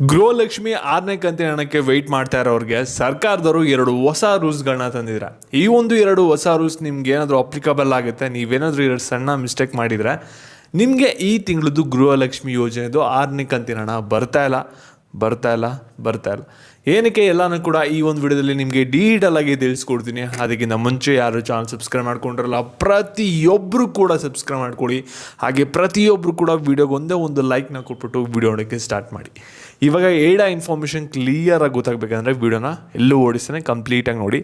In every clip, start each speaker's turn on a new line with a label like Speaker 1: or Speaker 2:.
Speaker 1: ಗೃಹಲಕ್ಷ್ಮಿ ಆರನೇ ಕಂತಿನ ಹಣಕ್ಕೆ ವೆಯ್ಟ್ ಮಾಡ್ತಾ ಇರೋರಿಗೆ ಸರ್ಕಾರದವರು ಎರಡು ಹೊಸ ರೂಲ್ಸ್ಗಳನ್ನ ತಂದಿದ್ದಾರೆ. ಈ ಒಂದು ಎರಡು ಹೊಸ ರೂಲ್ಸ್ ನಿಮ್ಗೆ ಏನಾದರೂ ಅಪ್ಲಿಕಬಲ್ ಆಗುತ್ತೆ, ನೀವೇನಾದರೂ ಎರಡು ಸಣ್ಣ ಮಿಸ್ಟೇಕ್ ಮಾಡಿದರೆ, ನಿಮಗೆ ಈ ತಿಂಗಳದ್ದು ಗೃಹಲಕ್ಷ್ಮಿ ಯೋಜನೆದು ಆರನೇ ಕಂತಿನ ಹಣ ಬರ್ತಾ ಇಲ್ಲ ಬರ್ತಾ ಇಲ್ಲ ಬರ್ತಾ ಇಲ್ಲ. ಏನಕ್ಕೆ ಎಲ್ಲನೂ ಕೂಡ ಈ ಒಂದು ವಿಡಿಯೋದಲ್ಲಿ ನಿಮಗೆ ಡೀಟೇಲ್ ಆಗಿ ತಿಳಿಸ್ಕೊಡ್ತೀನಿ. ಅದಕ್ಕಿಂತ ಮುಂಚೆ ಯಾರು ಚಾನಲ್ ಸಬ್ಸ್ಕ್ರೈಬ್ ಮಾಡ್ಕೊಂಡಿರಲ್ಲ ಪ್ರತಿಯೊಬ್ಬರು ಕೂಡ ಸಬ್ಸ್ಕ್ರೈಬ್ ಮಾಡ್ಕೊಳ್ಳಿ. ಹಾಗೆ ಪ್ರತಿಯೊಬ್ಬರು ಕೂಡ ವಿಡಿಯೋಗೆ ಒಂದೇ ಒಂದು ಲೈಕ್ನ ಕೊಟ್ಬಿಟ್ಟು ವಿಡಿಯೋ ನೋಡೋಕ್ಕೆ ಸ್ಟಾರ್ಟ್ ಮಾಡಿ. ಇವಾಗ ಏಡ ಇನ್ಫಾರ್ಮೇಷನ್ ಕ್ಲಿಯರಾಗಿ ಗೊತ್ತಾಗಬೇಕಂದ್ರೆ ವಿಡಿಯೋನ ಎಲ್ಲೂ ಓಡಿಸ್ತಾನೆ ಕಂಪ್ಲೀಟಾಗಿ ನೋಡಿ.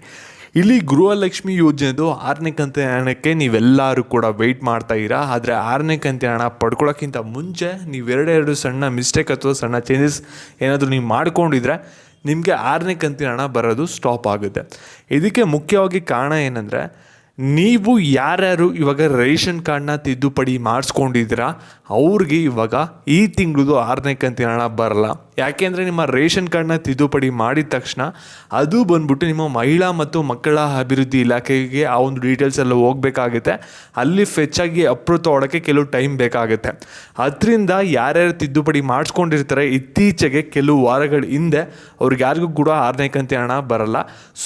Speaker 1: ಇಲ್ಲಿ ಗೃಹಲಕ್ಷ್ಮಿ ಯೋಜನೆದು ಆರನೇ ಕಂತಿನ ಹಣಕ್ಕೆ ನೀವೆಲ್ಲರೂ ಕೂಡ ವೆಯ್ಟ್ ಮಾಡ್ತಾ ಇರಾ. ಆದರೆ ಆರನೇ ಕಂತಿನ ಹಣ ಪಡ್ಕೊಳ್ಳೋಕ್ಕಿಂತ ಮುಂಚೆ ನೀವೆರಡೆರಡು ಸಣ್ಣ ಮಿಸ್ಟೇಕ್ ಅಥವಾ ಸಣ್ಣ ಚೇಂಜಸ್ ಏನಾದರೂ ನೀವು ಮಾಡ್ಕೊಂಡಿದ್ರೆ ನಿಮಗೆ ಆರನೇ ಕಂತಿನ ಹಣ ಬರೋದು ಸ್ಟಾಪ್ ಆಗುತ್ತೆ. ಇದಕ್ಕೆ ಮುಖ್ಯವಾಗಿ ಕಾರಣ ಏನಂದರೆ ನೀವು ಯಾರ್ಯಾರು ಇವಾಗ ರೇಷನ್ ಕಾರ್ಡ್ನ ತಿದ್ದುಪಡಿ ಮಾಡಿಸ್ಕೊಂಡಿದ್ದೀರಾ, ಅವ್ರಿಗೆ ಇವಾಗ ಈ ತಿಂಗಳದು ಆರನೇ ಕಂತಿನ ಹಣ ಬರಲ್ಲ. ಯಾಕೆಂದರೆ ನಿಮ್ಮ ರೇಷನ್ ಕಾರ್ಡ್ನ ತಿದ್ದುಪಡಿ ಮಾಡಿದ ತಕ್ಷಣ ಅದು ಬಂದ್ಬಿಟ್ಟು ನಿಮ್ಮ ಮಹಿಳಾ ಮತ್ತು ಮಕ್ಕಳ ಅಭಿವೃದ್ಧಿ ಇಲಾಖೆಗೆ ಆ ಒಂದು ಡೀಟೇಲ್ಸ್ ಎಲ್ಲ ಹೋಗಬೇಕಾಗುತ್ತೆ. ಅಲ್ಲಿ ಫೆಚ್ಚಾಗಿ ಅಪ್ರೂವ್ ತೊಗೊಳಕ್ಕೆ ಕೆಲವು ಟೈಮ್ ಬೇಕಾಗುತ್ತೆ. ಅದರಿಂದ ಯಾರ್ಯಾರು ತಿದ್ದುಪಡಿ ಮಾಡಿಸ್ಕೊಂಡಿರ್ತಾರೆ, ಇತ್ತೀಚೆಗೆ ಕೆಲವು ವಾರಗಳ ಹಿಂದೆ ಅವ್ರಿಗೆ ಯಾರಿಗೂ ಕೂಡ ಆರನೇ ಕಂತಿನ ಹಣ ಬರಲ್ಲ.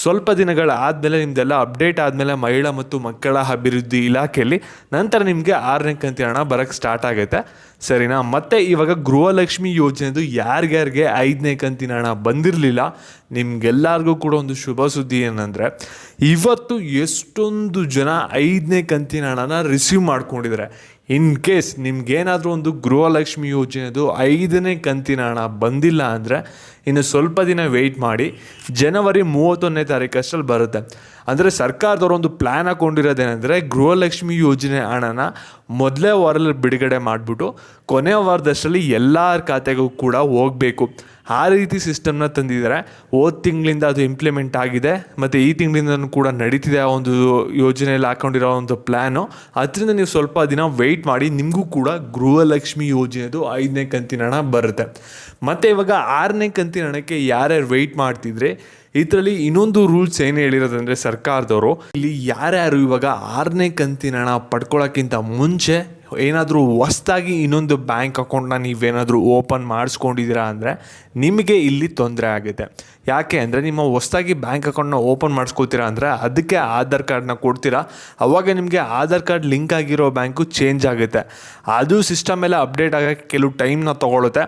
Speaker 1: ಸ್ವಲ್ಪ ದಿನಗಳಾದಮೇಲೆ ನಿಮ್ದೆಲ್ಲ ಅಪ್ಡೇಟ್ ಆದಮೇಲೆ ಮಹಿಳಾ ಮಕ್ಕಳ ಅಭಿವೃದ್ಧಿ ಇಲಾಖೆಯಲ್ಲಿ ನಂತರ ನಿಮಗೆ ಆರನೇ ಕಂತಿನ ಹಣ ಬರೋಕ್ಕೆ ಸ್ಟಾರ್ಟ್ ಆಗುತ್ತೆ ಸರಿನಾ? ಮತ್ತೆ ಇವಾಗ ಗೃಹಲಕ್ಷ್ಮಿ ಯೋಜನೆದು ಯಾರ್ಯಾರಿಗೆ ಐದನೇ ಕಂತಿನ ಹಣ ಬಂದಿರಲಿಲ್ಲ, ನಿಮ್ಗೆಲ್ಲರಿಗೂ ಕೂಡ ಒಂದು ಶುಭ ಸುದ್ದಿ ಏನಂದರೆ, ಇವತ್ತು ಎಷ್ಟೊಂದು ಜನ ಐದನೇ ಕಂತಿನ ಹಣನ ರಿಸೀವ್ ಮಾಡ್ಕೊಂಡಿದ್ದಾರೆ ಇನ್ ಕೇಸ್ ನಿಮ್ಗೇನಾದರೂ ಒಂದು ಗೃಹಲಕ್ಷ್ಮಿ ಯೋಜನೆದು ಐದನೇ ಕಂತಿನ ಹಣ ಬಂದಿಲ್ಲ ಅಂದರೆ, ಇನ್ನು ಸ್ವಲ್ಪ ದಿನ ವೆಯ್ಟ್ ಮಾಡಿ, ಜನವರಿ ಮೂವತ್ತೊಂದನೇ ತಾರೀಕಷ್ಟಲ್ಲಿ ಬರುತ್ತೆ. ಅಂದರೆ ಸರ್ಕಾರದವರು ಒಂದು ಪ್ಲ್ಯಾನ್ ಹಾಕೊಂಡಿರೋದೇನೆಂದರೆ ಗೃಹಲಕ್ಷ್ಮಿ ಯೋಜನೆ ಹಣನ ಮೊದಲೇ ವಾರಲ್ಲಿ ಬಿಡುಗಡೆ ಮಾಡಿಬಿಟ್ಟು ಕೊನೆ ವಾರದಷ್ಟರಲ್ಲಿ ಎಲ್ಲರ ಖಾತೆಗೂ ಕೂಡ ಹೋಗಬೇಕು. ಆ ರೀತಿ ಸಿಸ್ಟಮ್ನ ತಂದಿದ್ದಾರೆ. ಹೋದ ತಿಂಗಳಿಂದ ಅದು ಇಂಪ್ಲಿಮೆಂಟ್ ಆಗಿದೆ. ಮತ್ತು ಈ ತಿಂಗಳಿಂದ ಕೂಡ ನಡೀತಿದೆ ಆ ಒಂದು ಯೋಜನೆಯಲ್ಲಿ ಹಾಕೊಂಡಿರೋ ಒಂದು ಪ್ಲ್ಯಾನು ಅದರಿಂದ ನೀವು ಸ್ವಲ್ಪ ದಿನ ವೆಯ್ಟ್ ಮಾಡಿ, ನಿಮಗೂ ಕೂಡ ಗೃಹಲಕ್ಷ್ಮಿ ಯೋಜನೆದು ಐದನೇ ಕಂತಿನ ಹಣ ಬರುತ್ತೆ. ಮತ್ತು ಇವಾಗ ಆರನೇ ಕಂತಿನ ಹಣಕ್ಕೆ ಯಾರ್ಯಾರು ವೆಯ್ಟ್ ಮಾಡ್ತಿದ್ರೆ ಇದರಲ್ಲಿ ಇನ್ನೊಂದು ರೂಲ್ಸ್ ಏನು ಹೇಳಿರೋದಂದ್ರೆ ಸರ್ಕಾರದವರು ಇಲ್ಲಿ ಯಾರ್ಯಾರು ಇವಾಗ ಆರನೇ ಕಂತಿನ ಹಣ ಪಡ್ಕೊಳ್ಳೋಕ್ಕಿಂತ ಮುಂಚೆ ಏನಾದರೂ ಹೊಸ್ದಾಗಿ ಇನ್ನೊಂದು ಬ್ಯಾಂಕ್ ಅಕೌಂಟ್ನ ನೀವೇನಾದರೂ ಓಪನ್ ಮಾಡಿಸ್ಕೊಂಡಿದ್ದೀರಾ ಅಂದರೆ ನಿಮಗೆ ಇಲ್ಲಿ ತೊಂದರೆ ಆಗುತ್ತೆ. ಯಾಕೆ ಅಂದರೆ ನಿಮ್ಮ ಹೊಸ್ದಾಗಿ ಬ್ಯಾಂಕ್ ಅಕೌಂಟ್ನ ಓಪನ್ ಮಾಡಿಸ್ಕೊತೀರಾ ಅಂದರೆ ಅದಕ್ಕೆ ಆಧಾರ್ ಕಾರ್ಡ್ನ ಕೊಡ್ತೀರಾ. ಅವಾಗ ನಿಮಗೆ ಆಧಾರ್ ಕಾರ್ಡ್ ಲಿಂಕ್ ಆಗಿರೋ ಬ್ಯಾಂಕು ಚೇಂಜ್ ಆಗುತ್ತೆ. ಅದು ಸಿಸ್ಟಮ್ ಎಲ್ಲ ಅಪ್ಡೇಟ್ ಆಗೋಕ್ಕೆ ಕೆಲವು ಟೈಮ್ನ ತೊಗೊಳುತ್ತೆ.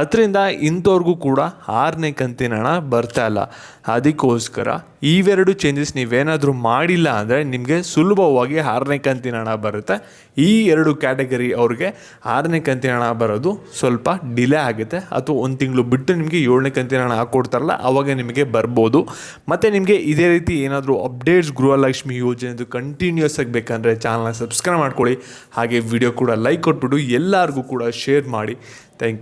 Speaker 1: ಅದರಿಂದ ಇಂಥವ್ರಿಗೂ ಕೂಡ ಆರನೇ ಕಂತಿನ ಹಣ ಬರ್ತಾ ಇಲ್ಲ. ಅದಕ್ಕೋಸ್ಕರ ಇವೆರಡು ಚೇಂಜಸ್ ನೀವೇನಾದರೂ ಮಾಡಿಲ್ಲ ಅಂದರೆ ನಿಮಗೆ ಸುಲಭವಾಗಿ ಆರನೇ ಕಂತಿನ ಹಣ ಬರುತ್ತೆ. ಈ ಎರಡು ಕ್ಯಾಟಗರಿ ಅವ್ರಿಗೆ ಆರನೇ ಕಂತಿನ ಹಣ ಬರೋದು ಸ್ವಲ್ಪ ಡಿಲೇ ಆಗುತ್ತೆ. ಅಥವಾ ಒಂದು ತಿಂಗಳು ಬಿಟ್ಟು ನಿಮಗೆ ಏಳನೇ ಕಂತಿನ ಹಣ ಹಾಕ್ಕೊಡ್ತಾರಲ್ಲ ಅವಾಗ ನಿಮಗೆ ಬರ್ಬೋದು. ಮತ್ತು ನಿಮಗೆ ಇದೇ ರೀತಿ ಏನಾದರೂ ಅಪ್ಡೇಟ್ಸ್ ಗೃಹಲಕ್ಷ್ಮಿ ಯೋಜನೆದು ಕಂಟಿನ್ಯೂಸ್ ಆಗಿ ಬೇಕಂದರೆ ಚಾನಲ್ನ ಸಬ್ಸ್ಕ್ರೈಬ್ ಮಾಡ್ಕೊಳ್ಳಿ. ಹಾಗೆ ವಿಡಿಯೋ ಕೂಡ ಲೈಕ್ ಕೊಟ್ಬಿಟ್ಟು ಎಲ್ಲರಿಗೂ ಕೂಡ ಶೇರ್ ಮಾಡಿ. Thank you